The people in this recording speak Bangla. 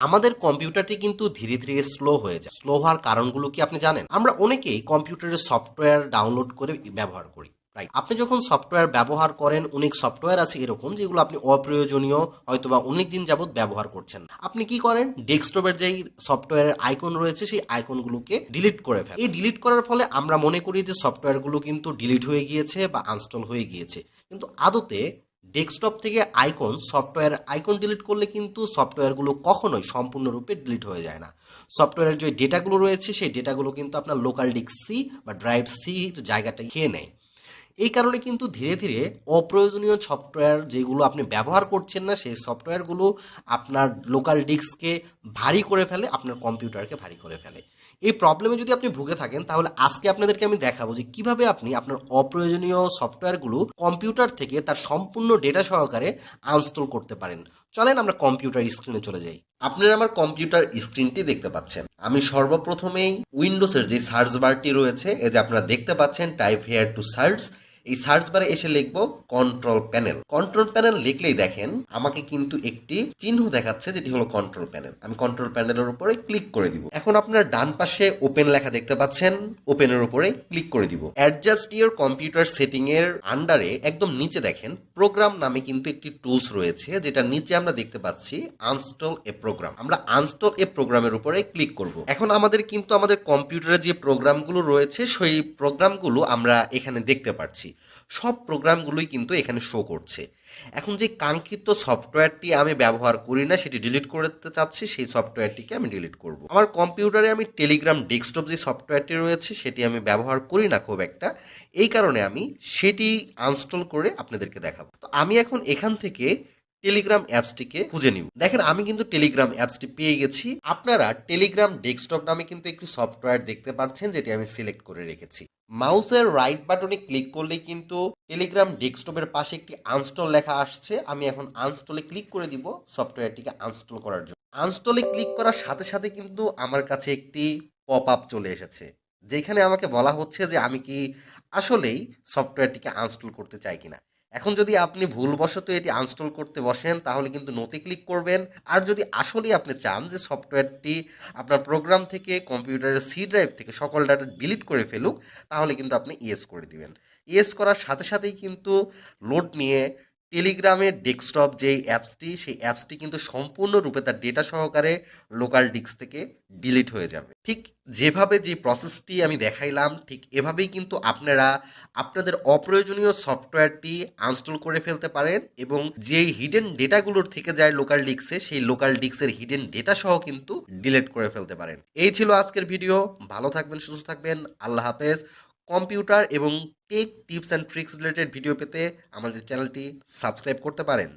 আমাদের কম্পিউটারটি কিন্তু ধীরে ধীরে স্লো হয়ে যায়। স্লো হওয়ার কারণগুলো কি আপনি জানেন? আমরা অনেকেই কম্পিউটারের সফটওয়্যার ডাউনলোড করে ব্যবহার করি রাইট আপনি যখন সফটওয়্যার ব্যবহার করেন, অনেক সফটওয়্যার আছে এরকম যেগুলো আপনি অপ্রয়োজনীয়, হয়তোবা অনেক দিন যাবৎ ব্যবহার করছেন আপনি কি করেন? ডেস্কটপের যেই সফটওয়্যারের আইকন রয়েছে, সেই আইকনগুলোকে ডিলিট করে ফেলেন। এই ডিলিট করার ফলে আমরা মনে করি যে সফটওয়্যারগুলো কিন্তু ডিলিট হয়ে গিয়েছে বা আনস্টল হয়ে গিয়েছে। কিন্তু আদতে ডেস্কটপ থেকে আইকন, সফটওয়্যার আইকন ডিলিট করলে কিন্তু সফটওয়্যারগুলো কখনোই সম্পূর্ণরূপে ডিলিট হয়ে যায় না। সফটওয়্যারের যে ডেটাগুলো রয়েছে, সেই ডেটাগুলো কিন্তু আপনার লোকাল ডিস্ক সি বা ড্রাইভ সির জায়গাটা খেয়ে নেয়। এই কারণে কিন্তু ধীরে ধীরে অপ্রয়োজনীয় সফটওয়্যার যেগুলো আপনি ব্যবহার করছেন না, সেই সফটওয়্যারগুলো আপনার লোকাল ডিস্ককে ভারী করে ফেলে, আপনার কম্পিউটারকে ভারী করে ফেলে। এই প্রবলেমে যদি আপনি ভুগে থাকেন, তাহলে আজকে আপনাদেরকে আমি দেখাবো যে কীভাবে আপনি আপনার অপ্রয়োজনীয় সফটওয়্যারগুলো কম্পিউটার থেকে তার সম্পূর্ণ ডেটা সহকারে আনস্টল করতে পারেন। চলেন আমরা কম্পিউটার স্ক্রিনে চলে যাই। আপনারা আমার কম্পিউটার স্ক্রিনটি দেখতে পাচ্ছেন। আমি সর্বপ্রথমেই উইন্ডোজের যে সার্চ বারটি রয়েছে, এই যে আপনারা দেখতে পাচ্ছেন টাইপ হেয়ার টু সার্চ এই সার্চ বারে এসে লিখব কন্ট্রোল প্যানেল কন্ট্রোল প্যানেল লিখলেই দেখেন আমাকে কিন্তু একটি চিহ্ন দেখাচ্ছে যেটি হলো কন্ট্রোল প্যানেল আমি কন্ট্রোল প্যানেলের উপরে ক্লিক করে দিব। এখন আপনার ডান পাশে ওপেন লেখা দেখতে পাচ্ছেন। ওপেনের উপরে ক্লিক করে দিব। অ্যাডজাস্ট ইউর কম্পিউটার সেটিং এর আন্ডারে একদম নিচে দেখেন প্রোগ্রাম নামে কিন্তু একটি টুলস রয়েছে যেটা নিচে আমরা দেখতে পাচ্ছি আনস্টল এ প্রোগ্রাম আমরা আনস্টল এ প্রোগ্রামের উপরে ক্লিক করব। এখন আমাদের কিন্তু আমাদের কম্পিউটারে যে প্রোগ্রামগুলো রয়েছে, সেই প্রোগ্রামগুলো আমরা এখানে দেখতে পাচ্ছি। সব প্রোগ্রামগুলোই কিন্তু এখানে শো করছে। এখন যে কাঙ্ক্ষিত সফটওয়্যারটি আমি ব্যবহার করি না, সেটি ডিলিট করতে চাচ্ছি, সেই সফটওয়্যারটিকে আমি ডিলিট করব। আমার কম্পিউটারে আমি টেলিগ্রাম ডেস্কটপ যে সফটওয়্যারটি রয়েছে, সেটি আমি ব্যবহার করি না খুব একটা। এই কারণে আমি সেটি আনস্টল করে আপনাদেরকে দেখাবো। তো আমি এখন এখান থেকে টেলিগ্রাম অ্যাপসটিকে খুঁজে নিব। দেখেন, আমি কিন্তু টেলিগ্রাম অ্যাপসটি পেয়ে গেছি। আপনারা টেলিগ্রাম ডেস্কটপ নামে কিন্তু একটি সফটওয়্যার দেখতে পাচ্ছেন, যেটি আমি সিলেক্ট করে রেখেছি। মাউসের রাইট বাটনে ক্লিক করলে কিন্তু টেলিগ্রাম ডেস্কটপের পাশে একটি আনস্টল লেখা আসছে। আমি এখন আনস্টলে ক্লিক করে দিব সফটওয়্যারটিকে আনস্টল করার জন্য। আনস্টলে ক্লিক করার সাথে সাথে কিন্তু আমার কাছে একটি পপ আপ চলে এসেছে, যেখানে আমাকে বলা হচ্ছে যে আমি কি আসলেই সফটওয়্যারটিকে আনস্টল করতে চাই কিনা। এখন যদি আপনি ভুলবশত এটি আনস্টল করতে বসেন, তাহলে কিন্তু নোতে ক্লিক করবেন। আর যদি আসলেই আপনি চান যে সফটওয়্যারটি আপনার প্রোগ্রাম থেকে কম্পিউটারের সি ড্রাইভ থেকে সকল ডাটা ডিলিট করে ফেলুক, তাহলে কিন্তু আপনি ইয়েস করে দিবেন। ইয়েস করার সাথে সাথেই কিন্তু লোড নিয়ে টেলিগ্রামের ডেস্কটপ যেই অ্যাপসটি সেই অ্যাপসটি কিন্তু সম্পূর্ণরূপে তার ডেটা সহকারে লোকাল ডিস্ক থেকে ডিলিট হয়ে যাবে। ঠিক যেভাবে যে প্রসেসটি আমি দেখাইলাম, ঠিক এভাবেই কিন্তু আপনারা আপনাদের অপ্রয়োজনীয় সফটওয়্যারটি আনস্টল করে ফেলতে পারেন এবং যেই হিডেন ডেটাগুলোর থেকে যায় লোকাল ডিস্কে সেই লোকাল ডিস্কের হিডেন ডেটা সহ কিন্তু ডিলিট করে ফেলতে পারেন। এই ছিল আজকের ভিডিও ভালো থাকবেন, সুস্থ থাকবেন। আল্লাহ হাফেজ। কম্পিউটার এবং tech tips and tricks related video পেতে আমাদের চ্যানেলটি সাবস্ক্রাইব করতে পারেন।